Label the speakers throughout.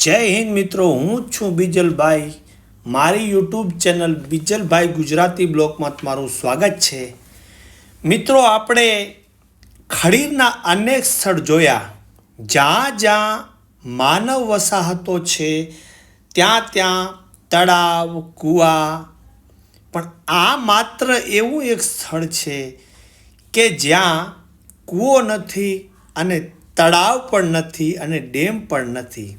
Speaker 1: જય હિન્દ મિત્રો, હું છું બીજલભાઈ. મારી યુટ્યુબ ચેનલ બીજલભાઈ ગુજરાતી બ્લોગમાં તમારું સ્વાગત છે. મિત્રો, આપણે ખડીરના અનેક સ્થળ જોયા. જ્યાં જ્યાં માનવ વસાહતો છે, ત્યાં ત્યાં તળાવ, કૂવા. પણ આ માત્ર એવું એક સ્થળ છે કે જ્યાં કૂવો નથી અને તળાવ પણ નથી અને ડેમ પણ નથી.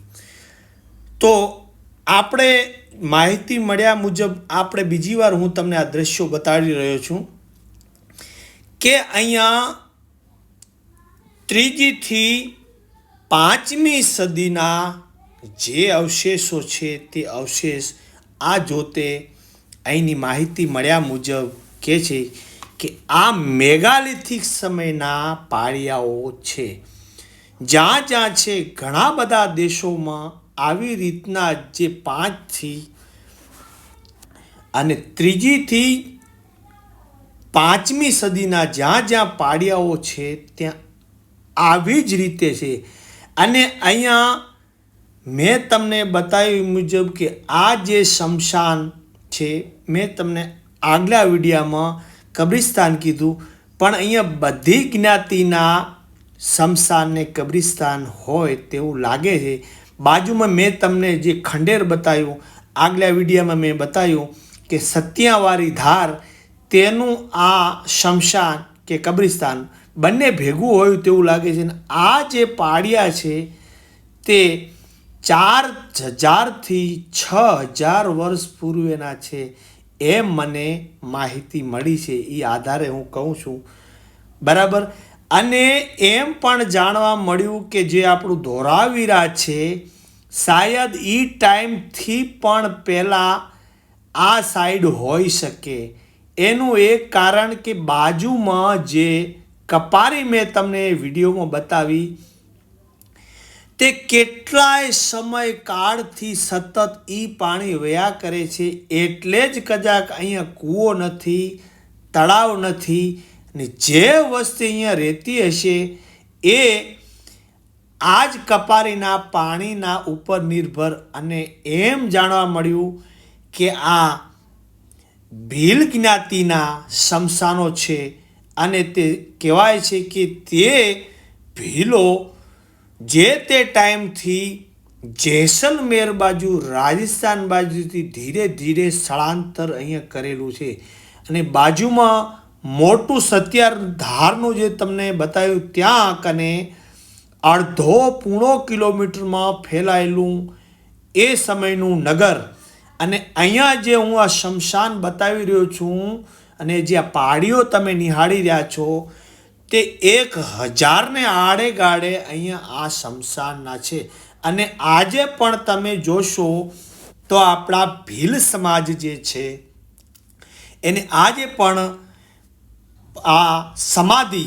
Speaker 1: તો આપણે માહિતી મળ્યા મુજબ આપણે બીજી વાર હું તમને આ દ્રશ્યો બતાડી રહ્યો છું કે અહીંયા ત્રીજીથી પાંચમી સદીના જે અવશેષો છે તે અવશેષ આ જોતે અહીંની માહિતી મળ્યા મુજબ કહે છે કે આ મેગાલિથિક સમયના પાળિયાઓ છે. જ્યાં જ્યાં છે ઘણા બધા દેશોમાં આવી રીતના જે પાંચથી અને ત્રીજીથી પાંચમી સદીના જ્યાં જ્યાં પાડિયાઓ છે, ત્યાં આવી જ રીતે છે. અને અહીંયા મેં તમને બતાવ્યું મુજબ કે આ જે શમશાન છે, મેં તમને આગલા વિડીયામાં કબ્રિસ્તાન કીધું. પણ અહીંયા બધી જ્ઞાતિના શમશાનને કબ્રિસ્તાન હોય તેવું લાગે છે. બાજુમાં મેં તમને જે ખંડેર બતાવ્યું, આગલા વિડીયામાં મેં બતાવ્યું કે સત્યાવાળી ધાર તેનું આ શમશાન કે કબ્રિસ્તાન બંને ભેગું હોય તેવું લાગે છે અને આ જે પાડિયા છે તે ચાર હજારથી છ હજાર વર્ષ પૂર્વેના છે. એમ મને માહિતી મળી છે. એ આધારે હું કહું છું. બરાબર? અને એમ પણ જાણવા મળ્યું કે જે આપણું ધોરાવીરા છે, શાયદ એ ટાઈમથી પણ પહેલાં આ સાઈડ હોઈ શકે. એનું એક કારણ કે બાજુમાં જે કપારી મેં તમને વિડીયોમાં બતાવી, તે કેટલાય સમય કાળથી સતત ઈ પાણી વયા કરે છે. એટલે જ કદાચ અહીંયા કૂવો નથી, તળાવ નથી ને જે વસ્તી અહીંયા રહેતી હશે, એ આ જ કપારીના પાણીના ઉપર નિર્ભર અને એમ જાણવા મળ્યું કે આ ભીલ જ્ઞાતિના શમશાનો છે અને તે કહેવાય છે કે તે ભીલો જે તે ટાઈમથી જેસલમેર બાજુ, રાજસ્થાન બાજુથી ધીરે ધીરે સ્થળાંતર અહીંયા કરેલું છે. અને બાજુમાં મોટું સત્યાર ધારનું જે તમને બતાવ્યું ત્યાં કને અડધો પૂણો કિલોમીટરમાં ફેલાયેલું એ સમયનું નગર. અને અહીંયા જે હું આ શમશાન બતાવી રહ્યો છું અને જે આ પાડીઓ તમે નિહાળી રહ્યા છો, તે એક હજારને આડે ગાડે અહીંયા આ શમશાનના છે. અને આજે પણ તમે જોશો તો આપણા ભીલ સમાજ જે છે, એને આજે પણ આ સમાધિ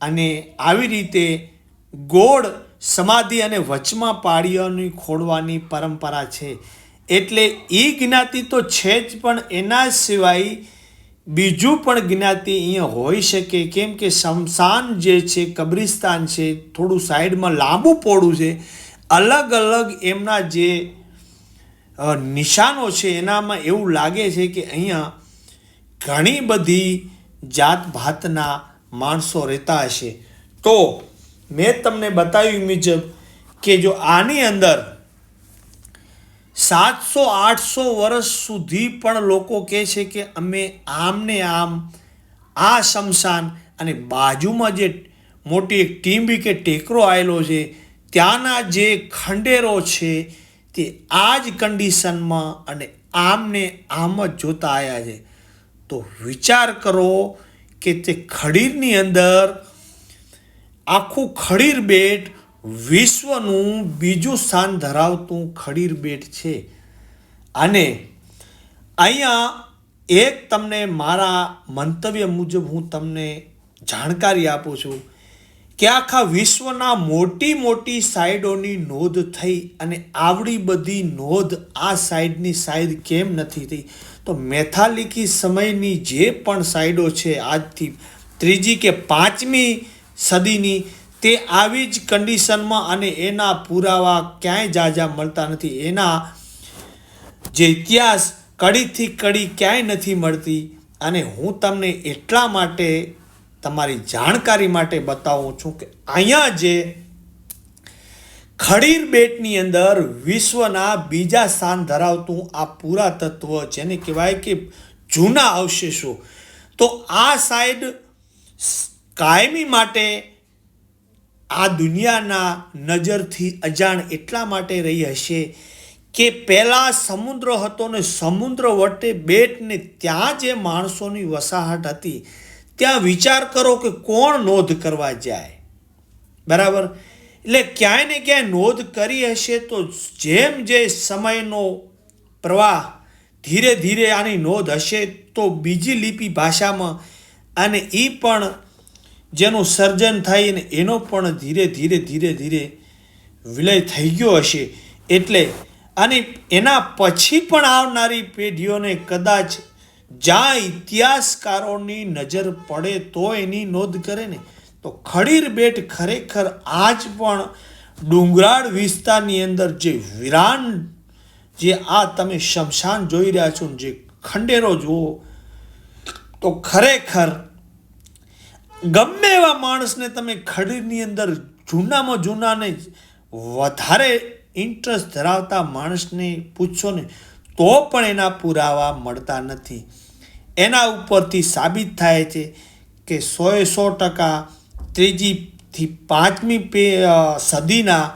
Speaker 1: અને આવી રીતે ગોળ સમાધિ અને વચમાં પાળીઓની ખોડવાની પરંપરા છે. એટલે એ જ્ઞાતિ તો છે જ, પણ એના સિવાય બીજું પણ જ્ઞાતિ અહીંયા હોઈ શકે. કેમ કે શમશાન જે છે, કબ્રિસ્તાન છે, થોડું સાઈડમાં લાંબુ પોડું છે. અલગ અલગ એમના જે નિશાનો છે, એનામાં એવું લાગે છે કે અહીંયા ઘણી બધી જાત ભાતના માણસો રહેતા હશે. તો મેં તમને બતાવ્યું મુજબ કે જો આની અંદર સાતસો, આઠસો વર્ષ સુધી પણ લોકો કહે છે કે અમે આમને આમ, આ શમશાન અને બાજુમાં જે મોટી એક ટીંબી કે ટેકરો આવેલો છે, ત્યાંના જે ખંડેરો છે, તે આ જ કન્ડિશનમાં અને આમને આમ જ જોતા આવ્યા છે. તો વિચાર કરો કે તે ખડીરની અંદર આખું ખડીર બેટ વિશ્વનું બીજું સ્થાન ધરાવતું ખડીર બેટ છે. અને અહીંયા એક તમને મારા મંતવ્ય મુજબ હું તમને જાણકારી આપું છું. કે આખા વિશ્વના મોટી મોટી સાઈડોની નોંધ થઈ અને આવડી બધી નોંધ આ સાઈડની સાઈડ કેમ નથી થઈ? તો મેથાલિકી સમયની જે પણ સાઈડો છે આજથી ત્રીજી કે પાંચમી સદીની, તે આવી જ કન્ડિશનમાં અને એના પુરાવા ક્યાંય જાજા મળતા નથી. એના જે ઇતિહાસ કડીથી કડી ક્યાંય નથી મળતી. અને હું તમને એટલા માટે તમારી જાણકારી માટે બતાવું છું કે અહીંયા જે ખડીર બેટની અંદર વિશ્વના બીજા સ્થાન ધરાવતું આ પુરાતત્વ જેને કહેવાય કે જૂના અવશેષો, તો આ સાઈડ કાયમી માટે આ દુનિયાના નજરથી અજાણ એટલા માટે રહી હશે કે પહેલાં સમુદ્ર હતો ને સમુદ્ર વટે બેટ ને ત્યાં જે માણસોની વસાહટ હતી ત્યાં વિચાર કરો કે કોણ નોંધ કરવા જાય. બરાબર? એટલે ક્યાંય ને ક્યાંય નોંધ કરી હશે તો જેમ જે સમયનો પ્રવાહ ધીરે ધીરે આની નોંધ હશે તો બીજી લિપિ ભાષામાં અને એ પણ જેનું સર્જન થાય ને એનો પણ ધીરે ધીરે ધીરે ધીરે વિલય થઈ ગયો હશે. એટલે અને એના પછી પણ આવનારી પેઢીઓને કદાચ જ્યાં ઇતિહાસકારોની નજર પડે તો એની નોંધ કરે ને. તો ખડીર બેટ ખરેખર આજ પણ ડુંગરાળ વિસ્તારની અંદર જે વિરાન, જે આ તમે શમશાન જોઈ રહ્યા છો જે ખંડેરો જુઓ, તો ખરેખર ગમે એવા માણસને તમે ખડીરની અંદર જૂનામાં જૂનાને વધારે ઇન્ટરેસ્ટ ધરાવતા માણસને પૂછશો ને તો પણ એના પુરાવા મળતા નથી. એના ઉપરથી સાબિત થાય છે કે સોએ સો ટકા ત્રીજીથી પાંચમી પે સદીના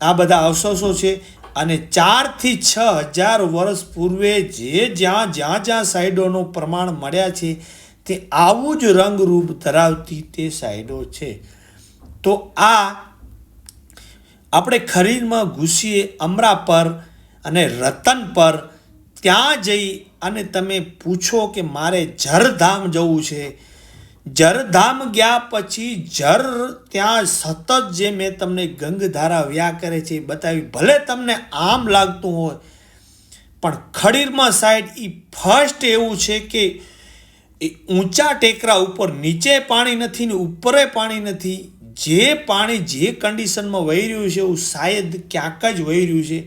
Speaker 1: આ બધા અવશેષો છે અને ચારથી છ હજાર વર્ષ પૂર્વે જે જ્યાં જ્યાં જ્યાં સાઈડોનું પ્રમાણ મળ્યા છે તે આવું જ રંગરૂપ ધરાવતી તે સાઈડો છે. તો આ આપણે ખરીદમાં ઘૂસીએ અમરા પર અને રતન પર ત્યાં જઈ અને તમે પૂછો કે મારે જરધામ જવું છે. જરધામ ગયા પછી જર ત્યાં સતત જે મેં તમને ગંગધારા વ્યા કરે છે બતાવી, ભલે તમને આમ લાગતું હોય, પણ ખડીરમાં સાઈડ એ ફર્સ્ટ એવું છે કે એ ઊંચા ટેકરા ઉપર, નીચે પાણી નથી ને ઉપરે પાણી નથી, જે પાણી જે કન્ડિશનમાં વહી રહ્યું છે એવું શાયદ ક્યાંક જ વહી રહ્યું છે.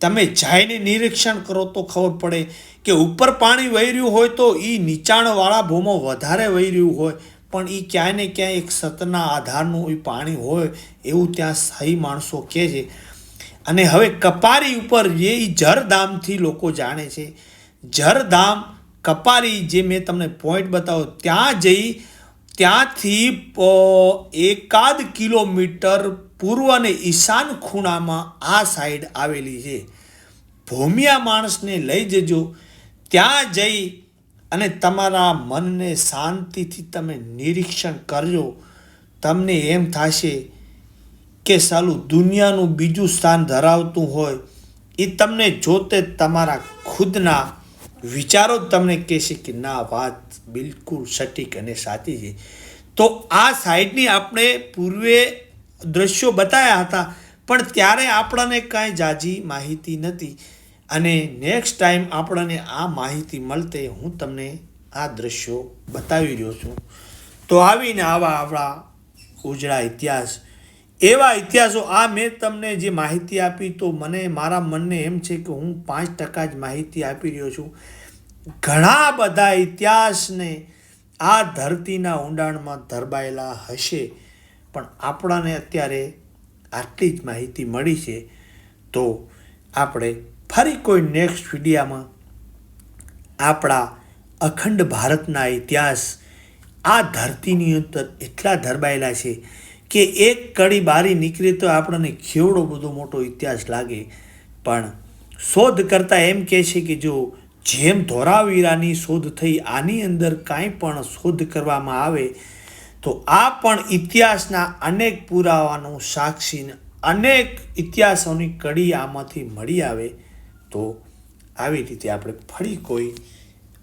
Speaker 1: તમે જઈને નિરીક્ષણ કરો તો ખબર પડે કે ઉપર પાણી વહી રહ્યું હોય તો એ નીચાણવાળા ભૂમો વધારે વહી રહ્યું હોય, પણ એ ક્યાંય ને ક્યાંય એક સતના આધારનું એ પાણી હોય એવું ત્યાં સહી માણસો કહે છે. અને હવે કપારી ઉપર જે એ જરધામથી લોકો જાણે છે. જરધામ કપારી જે મેં તમને પોઈન્ટ બતાવો ત્યાં જઈ ત્યાંથી એકાદ કિલોમીટર પૂર્વ અને ઈશાન ખૂણામાં આ સાઈડ આવેલી છે. ભૂમિયા માણસને લઈ જજો. ત્યાં જઈ અને તમારા મનને શાંતિથી તમે નિરીક્ષણ કરજો. તમને એમ થશે કે સાલું દુનિયાનું બીજું સ્થાન ધરાવતું હોય. એ તમને જોતે તમારા ખુદના વિચારો તમને કહેશે કે ના, વાત બિલકુલ સટીક અને સાચી છે. તો આ સાઈડની આપણે પૂર્વે દ્રશ્યો બતાવ્યા હતા, પણ ત્યારે આપણને કાંઈ જાજી માહિતી નથી. અને નેક્સ્ટ ટાઈમ આપણને આ માહિતી મળતે હું તમને આ દ્રશ્યો બતાવી રહ્યો છું. તો આવીને આવા આપણા ઉજળા ઇતિહાસ એવા ઇતિહાસો, આ મેં તમને જે માહિતી આપી તો મને, મારા મનને એમ છે કે હું પાંચ ટકા જ માહિતી આપી રહ્યો છું. ઘણા બધા ઇતિહાસને આ ધરતીના ઊંડાણમાં ધરબાયેલા હશે, પણ આપણાને અત્યારે આટલી જ માહિતી મળી છે. તો આપણે ફરી કોઈ નેક્સ્ટ વિડીયામાં આપણા અખંડ ભારતના ઇતિહાસ આ ધરતીની અંદર એટલા ધરબાયેલા છે કે એક કડી બારી નીકળે તો આપણને કેવડો બધો મોટો ઇતિહાસ લાગે. પણ શોધ કરતાં એમ કહે છે કે જો જેમ ધોરાવીરાની શોધ થઈ, આની અંદર કાંઈ પણ શોધ કરવામાં આવે, તો આ પણ ઇતિહાસના અનેક પુરાવાનો સાક્ષીને અનેક ઇતિહાસોની કડી આમાંથી મળી આવે તો આવી રીતે આપણે ફરી કોઈ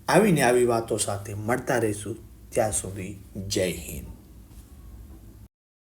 Speaker 1: આવીને આવી વાતો સાથે મળતા રહીશું. ત્યાં સુધી જય હિન્દ.